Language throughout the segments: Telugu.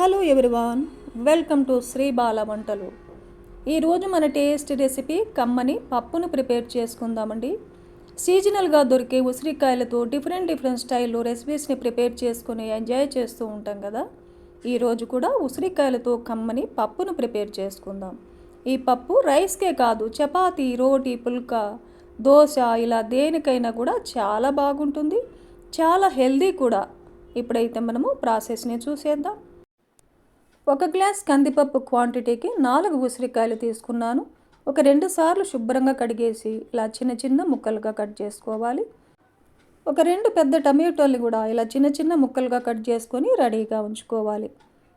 Hello everyone welcome to Sri Bala వంటలు. ఈరోజు మన టేస్ట్ రెసిపీ కమ్మని పప్పును ప్రిపేర్ చేసుకుందామండి. సీజనల్గా దొరికే ఉసిరికాయలతో డిఫరెంట్ డిఫరెంట్ స్టైల్లో రెసిపీస్ని ప్రిపేర్ చేసుకుని ఎంజాయ్ చేస్తూ ఉంటాం కదా. ఈరోజు కూడా ఉసిరికాయలతో కమ్మని పప్పును ప్రిపేర్ చేసుకుందాం. ఈ పప్పు రైస్కే కాదు చపాతీ రోటీ పుల్కా దోశ ఇలా దేనికైనా కూడా చాలా బాగుంటుంది. చాలా హెల్దీ కూడా. ఇప్పుడైతే మనము ప్రాసెస్ని చూసేద్దాం. ఒక గ్లాస్ కందిపప్పు క్వాంటిటీకి నాలుగు ఉసిరికాయలు తీసుకున్నాను. ఒక రెండు సార్లు శుభ్రంగా కడిగేసి ఇలా చిన్న చిన్న ముక్కలుగా కట్ చేసుకోవాలి. ఒక రెండు పెద్ద టమాటోలు కూడా ఇలా చిన్న చిన్న ముక్కలుగా కట్ చేసుకొని రెడీగా ఉంచుకోవాలి.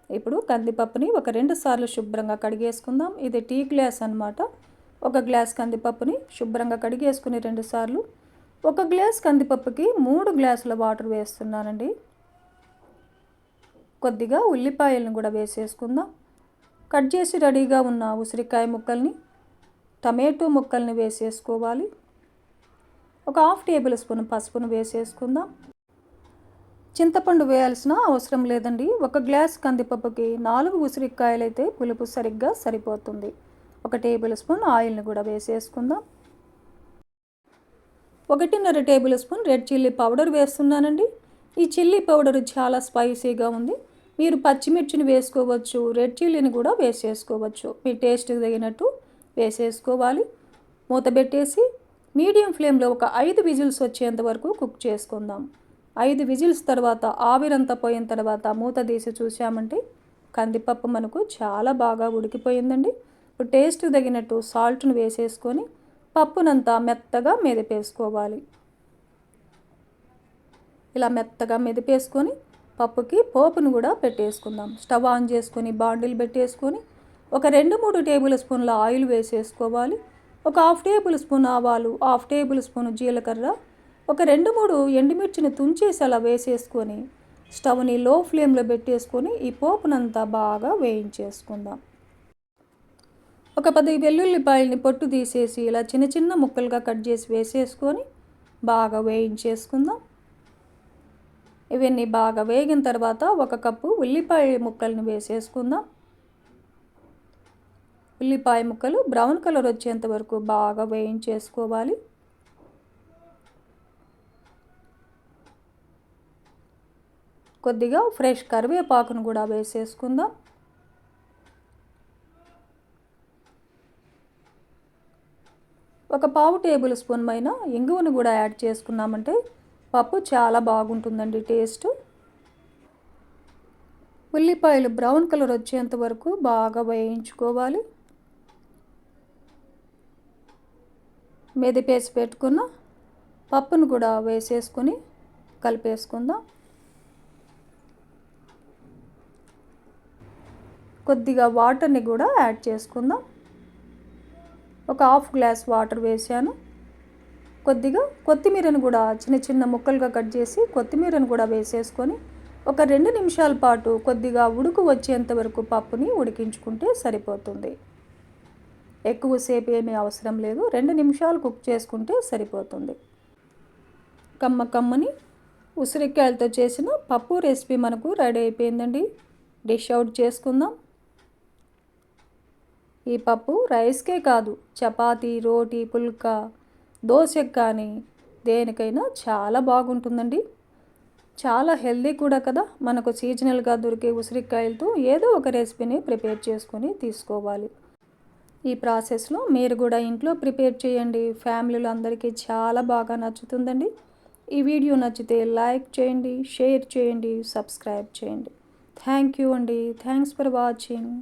ఇప్పుడు కందిపప్పుని ఒక రెండు సార్లు శుభ్రంగా కడిగేసుకుందాం. ఇది టీ గ్లాస్ అనమాట ఒక గ్లాస్ కందిపప్పుని శుభ్రంగా కడిగేసుకుని రెండు సార్లు. ఒక గ్లాస్ కందిపప్పుకి మూడు గ్లాసుల వాటర్ వేస్తున్నానండి. కొద్దిగా ఉల్లిపాయలను కూడా వేసేసుకుందాం. కట్ చేసి రెడీగా ఉన్న ఉసిరికాయ ముక్కల్ని టమాటో ముక్కల్ని వేసేసుకోవాలి. ఒక హాఫ్ టేబుల్ స్పూన్ పసుపును వేసేసుకుందాం. చింతపండు వేయాల్సిన అవసరం లేదండి. ఒక గ్లాస్ కందిపప్పుకి నాలుగు ఉసిరికాయలు అయితే పులుపు సరిగ్గా సరిపోతుంది. ఒక టేబుల్ స్పూన్ ఆయిల్ని కూడా వేసేసుకుందాం. ఒకటిన్నర tablespoon red chilli powder వేస్తున్నానండి. ఈ చిల్లీ పౌడర్ చాలా స్పైసీగా ఉంది. మీరు పచ్చిమిర్చిని వేసుకోవచ్చు రెడ్ చిల్లీని కూడా వేసేసుకోవచ్చు. మీ టేస్ట్కి తగినట్టు వేసేసుకోవాలి. మూత పెట్టేసి మీడియం ఫ్లేమ్లో ఒక ఐదు విజిల్స్ వచ్చేంత వరకు కుక్ చేసుకుందాం. ఐదు విజిల్స్ తర్వాత ఆవిరంతా పోయిన తర్వాత మూత తీసి చూసామంటే కందిపప్పు మనకు చాలా బాగా ఉడికిపోయిందండి. ఇప్పుడు టేస్ట్కి తగినట్టు సాల్ట్ను వేసేసుకొని పప్పునంతా మెత్తగా మెదిపేసుకోవాలి. ఇలా మెత్తగా మెదిపేసుకొని పప్పుకి పోపును కూడా పెట్టేసుకుందాం. స్టవ్ ఆన్ చేసుకొని బాండిల్ పెట్టేసుకొని ఒక రెండు మూడు టేబుల్ స్పూన్ల ఆయిల్ వేసేసుకోవాలి. ఒక హాఫ్ టేబుల్ స్పూన్ ఆవాలు హాఫ్ టేబుల్ స్పూన్ జీలకర్ర ఒక రెండు మూడు ఎండుమిర్చిని తుంచేసి అలా వేసేసుకొని స్టవ్ని లో ఫ్లేమ్లో పెట్టేసుకొని ఈ పోపునంతా బాగా వేయించేసుకుందాం. ఒక పది వెల్లుల్లిపాయలని పొట్టు తీసేసి ఇలా చిన్న చిన్న ముక్కలుగా కట్ చేసి వేసేసుకొని బాగా వేయించేసుకుందాం. ఇవన్నీ బాగా వేగిన తర్వాత ఒక కప్పు ఉల్లిపాయ ముక్కల్ని వేసేసుకుందాం. ఉల్లిపాయ ముక్కలు బ్రౌన్ కలర్ వచ్చేంత వరకు బాగా వేయించేసుకోవాలి. కొద్దిగా ఫ్రెష్ కరివేపాకును కూడా వేసేసుకుందాం. ఒక పావు టేబుల్ స్పూన్ పైన ఇంగువను కూడా యాడ్ చేసుకున్నామంటే పప్పు చాలా బాగుంటుందండి టేస్ట్. ఉల్లిపాయలు బ్రౌన్ కలర్ వచ్చేంత వరకు బాగా వేయించుకోవాలి. మెదిపేసి పెట్టుకున్న పప్పును కూడా వేసేసుకొని కలిపేసుకుందాం. కొద్దిగా వాటర్ని కూడా యాడ్ చేసుకుందాం. ఒక హాఫ్ గ్లాస్ వాటర్ వేసాను కొద్దిగా కొత్తిమీరను కూడా చిన్న చిన్న ముక్కలుగా కట్ చేసి కొత్తిమీరను కూడా వేసేసుకొని ఒక రెండు నిమిషాల పాటు కొద్దిగా ఉడుకు వచ్చేంత వరకు పప్పుని ఉడికించుకుంటే సరిపోతుంది. ఎక్కువసేపు ఏమీ అవసరం లేదు. రెండు నిమిషాలు కుక్ చేసుకుంటే సరిపోతుంది. కమ్మ కమ్మని ఉసిరికాయలతో చేసిన పప్పు రెసిపీ మనకు రెడీ అయిపోయిందండి. డిష్ అవుట్ చేసుకుందాం. ఈ పప్పు రైస్కే కాదు చపాతీ రోటీ పుల్కా దోశకు కానీ దేనికైనా చాలా బాగుంటుందండి. చాలా హెల్దీ కూడా కదా. మనకు సీజనల్గా దొరికే ఉసిరికాయలతో ఏదో ఒక రెసిపీని ప్రిపేర్ చేసుకొని తీసుకోవాలి. ఈ ప్రాసెస్లో మీరు కూడా ఇంట్లో ప్రిపేర్ చేయండి. ఫ్యామిలీలు అందరికీ చాలా బాగా నచ్చుతుందండి. ఈ వీడియో నచ్చితే లైక్ చేయండి షేర్ చేయండి సబ్స్క్రైబ్ చేయండి. థ్యాంక్ యూ అండి. Thanks for watching.